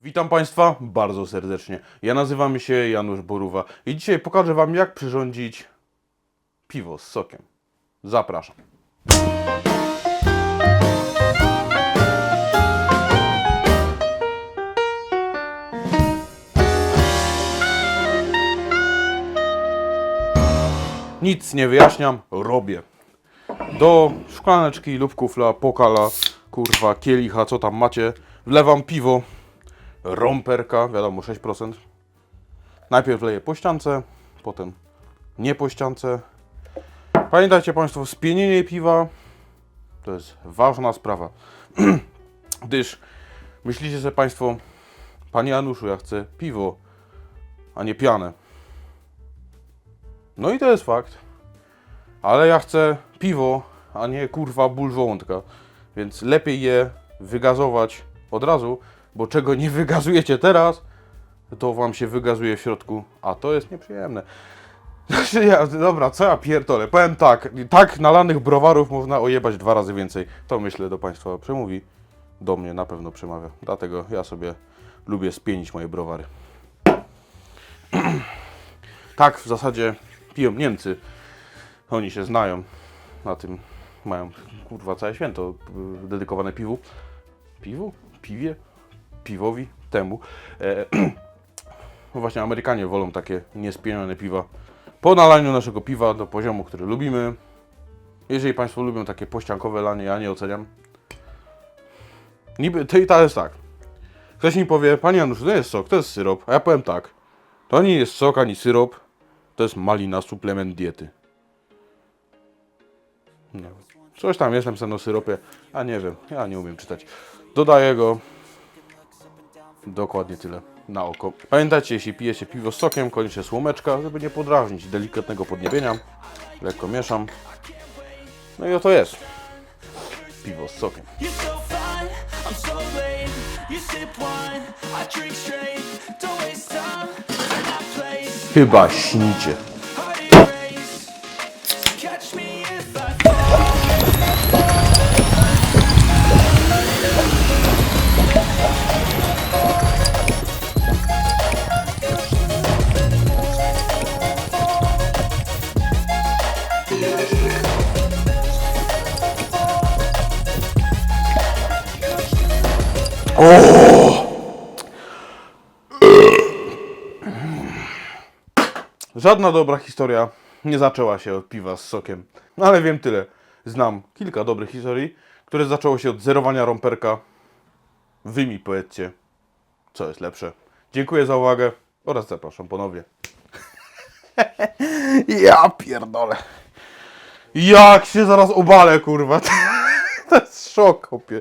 Witam Państwa bardzo serdecznie. Ja nazywam się Janusz Boruwa i dzisiaj pokażę Wam, jak przyrządzić piwo z sokiem. Zapraszam. Nic nie wyjaśniam, robię. Do szklaneczki lub kufla, pokala, kurwa, kielicha, co tam macie, wlewam piwo, romperka, wiadomo 6%. Najpierw leję po ściance, potem nie po ściance. Pamiętajcie Państwo, spienienie piwa to jest ważna sprawa. Gdyż myślicie sobie Państwo, Panie Januszu, ja chcę piwo, a nie pianę. No i to jest fakt. Ale ja chcę piwo, a nie kurwa ból żołądka. Więc lepiej je wygazować od razu, bo czego nie wygazujecie teraz, to wam się wygazuje w środku, a to jest nieprzyjemne. Znaczy, ja, dobra, co ja pierdolę? Powiem tak, tak nalanych browarów można ojebać dwa razy więcej. To myślę do Państwa przemówi. Do mnie na pewno przemawia. Dlatego ja sobie lubię spienić moje browary. tak, w zasadzie piją Niemcy. Oni się znają na tym. Mają kurwa całe święto y, dedykowane piwu. Piwu? Piwie? Piwowi? Temu. E, właśnie Amerykanie wolą takie niespienione piwa. Po nalaniu naszego piwa do poziomu, który lubimy. Jeżeli Państwo lubią takie pościankowe lanie, ja nie oceniam. Niby, to i to jest tak. Ktoś mi powie, Panie Janusz, to jest sok, to jest syrop. A ja powiem tak. To nie jest sok ani syrop. To jest malina, suplement diety. No. Coś tam jest napisane o syropie, a nie wiem, ja nie umiem czytać. Dodaję go. Dokładnie tyle na oko. Pamiętajcie, jeśli pijecie piwo z sokiem, koniecznie słomeczka, żeby nie podrażnić delikatnego podniebienia. Lekko mieszam. No i oto jest. Piwo z sokiem. You're so Żadna dobra historia nie zaczęła się od piwa z sokiem. No ale wiem tyle. Znam kilka dobrych historii, które zaczęło się od zerowania romperka. Wy mi powiedzcie, co jest lepsze. Dziękuję za uwagę oraz zapraszam ponownie. ja pierdolę. Jak się zaraz obalę, kurwa. to jest szok, opie.